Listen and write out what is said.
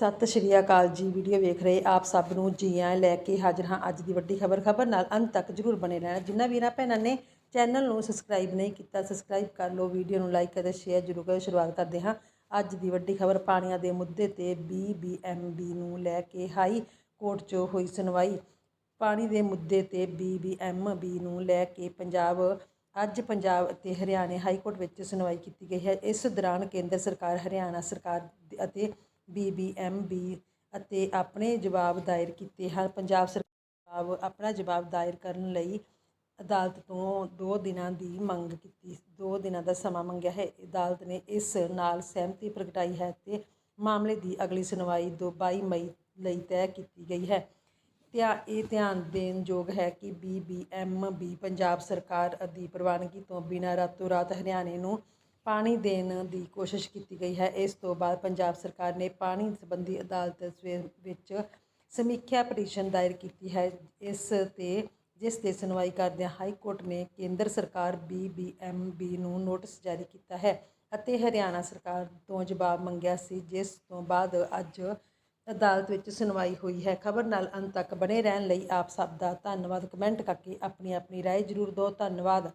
ਸਤਿ ਸ਼੍ਰੀ ਅਕਾਲ ਜੀ। ਵੀਡੀਓ ਵੇਖ ਰਹੇ ਆਪ ਸਭ ਨੂੰ ਜੀ ਆਇਆਂ ਲੈ ਕੇ ਹਾਜ਼ਰ ਹਾਂ ਅੱਜ ਦੀ ਵੱਡੀ ਖਬਰ। ਖਬਰ ਨਾਲ ਅੰਤ ਤੱਕ ਜਰੂਰ ਬਣੇ ਰਹਿਣਾ। ਜਿਨ੍ਹਾਂ ਵੀਰਾਂ ਭੈਣਾਂ ਨੇ ਚੈਨਲ ਨੂੰ ਸਬਸਕ੍ਰਾਈਬ ਨਹੀਂ ਕੀਤਾ, ਸਬਸਕ੍ਰਾਈਬ ਕਰ ਲਓ। ਵੀਡੀਓ ਨੂੰ ਲਾਈਕ ਅਤੇ ਸ਼ੇਅਰ ਜਰੂਰ ਕਰੋ ਸ਼ੁਰੂਆਤ ਕਰਦੇ ਹਾਂ ਅੱਜ ਦੀ ਵੱਡੀ ਖਬਰ। ਪਾਣੀਆਂ ਦੇ ਮੁੱਦੇ ਤੇ ਬੀਬੀਐਮਬੀ ਨੂੰ ਲੈ ਕੇ ਹਾਈ ਕੋਰਟ 'ਚ ਹੋਈ ਸੁਣਵਾਈ। ਪਾਣੀ ਦੇ ਮੁੱਦੇ ਤੇ ਬੀਬੀਐਮਬੀ ਨੂੰ ਲੈ ਕੇ ਪੰਜਾਬ, ਅੱਜ ਪੰਜਾਬ ਅਤੇ ਹਰਿਆਣਾ ਹਾਈ ਕੋਰਟ ਵਿੱਚ ਸੁਣਵਾਈ ਕੀਤੀ ਗਈ ਹੈ। ਇਸ ਦੌਰਾਨ ਕੇਂਦਰ ਸਰਕਾਰ, ਹਰਿਆਣਾ ਸਰਕਾਰ ਅਤੇ ਬੀ ਬੀ, ਐੱਮ, ਬੀ ਅਤੇ ਆਪਣੇ ਜਵਾਬ ਦਾਇਰ ਕੀਤੇ ਹਨ। ਪੰਜਾਬ ਸਰਕਾਰ ਆਪਣਾ ਜਵਾਬ ਦਾਇਰ ਕਰਨ ਲਈ ਅਦਾਲਤ ਤੋਂ ਦੋ ਦਿਨਾਂ ਦੀ ਮੰਗ ਕੀਤੀ। ਦੋ ਦਿਨਾਂ ਦਾ ਸਮਾਂ ਮੰਗਿਆ ਹੈ। ਅਦਾਲਤ ਨੇ ਇਸ ਨਾਲ ਸਹਿਮਤੀ ਪ੍ਰਗਟਾਈ ਹੈ ਤੇ ਮਾਮਲੇ ਦੀ ਅਗਲੀ ਸੁਣਵਾਈ ਦੋ 22 ਮਈ ਲਈ ਤੈਅ ਕੀਤੀ ਗਈ ਹੈ। ਧਿਆ, ਇਹ ਧਿਆਨ ਦੇਣ ਯੋਗ ਹੈ ਕਿ ਬੀਬੀਐਮਬੀ ਪੰਜਾਬ ਸਰਕਾਰ ਦੀ ਪ੍ਰਵਾਨਗੀ ਤੋਂ ਬਿਨਾਂ ਰਾਤੋਂ ਰਾਤ ਹਰਿਆਣੇ ਨੂੰ ਪਾਣੀ ਦੇਣ ਦੀ ਕੋਸ਼ਿਸ਼ ਕੀਤੀ ਗਈ ਹੈ ਇਸ ਤੋਂ ਬਾਅਦ ਪੰਜਾਬ ਸਰਕਾਰ ਨੇ ਪਾਣੀ ਸੰਬੰਧੀ ਅਦਾਲਤ ਸਵੇ- ਵਿੱਚ ਸਮੀਖਿਆ ਪਟੀਸ਼ਨ ਦਾਇਰ ਕੀਤੀ ਹੈ ਇਸ ਤੇ ਜਿਸ ਤੇ ਸੁਣਵਾਈ ਕਰਦਿਆਂ ਹਾਈ ਕੋਰਟ ਨੇ ਕੇਂਦਰ ਸਰਕਾਰ ਬੀਬੀਐਮਬੀ ਨੂੰ ਨੋਟਿਸ ਜਾਰੀ ਕੀਤਾ ਹੈ ਅਤੇ ਹਰਿਆਣਾ ਸਰਕਾਰ ਤੋਂ ਜਵਾਬ ਮੰਗਿਆ ਸੀ ਜਿਸ ਤੋਂ ਬਾਅਦ ਅੱਜ ਅਦਾਲਤ ਵਿੱਚ ਸੁਣਵਾਈ ਹੋਈ ਹੈ ਖਬਰ ਨਾਲ ਅੰਤ ਤੱਕ ਬਣੇ ਰਹਿਣ ਲਈ ਆਪ ਸਭ ਦਾ ਧੰਨਵਾਦ ਕਮੈਂਟ ਕਰਕੇ ਆਪਣੀ ਆਪਣੀ رائے ਜ਼ਰੂਰ ਦਿਓ ਧੰਨਵਾਦ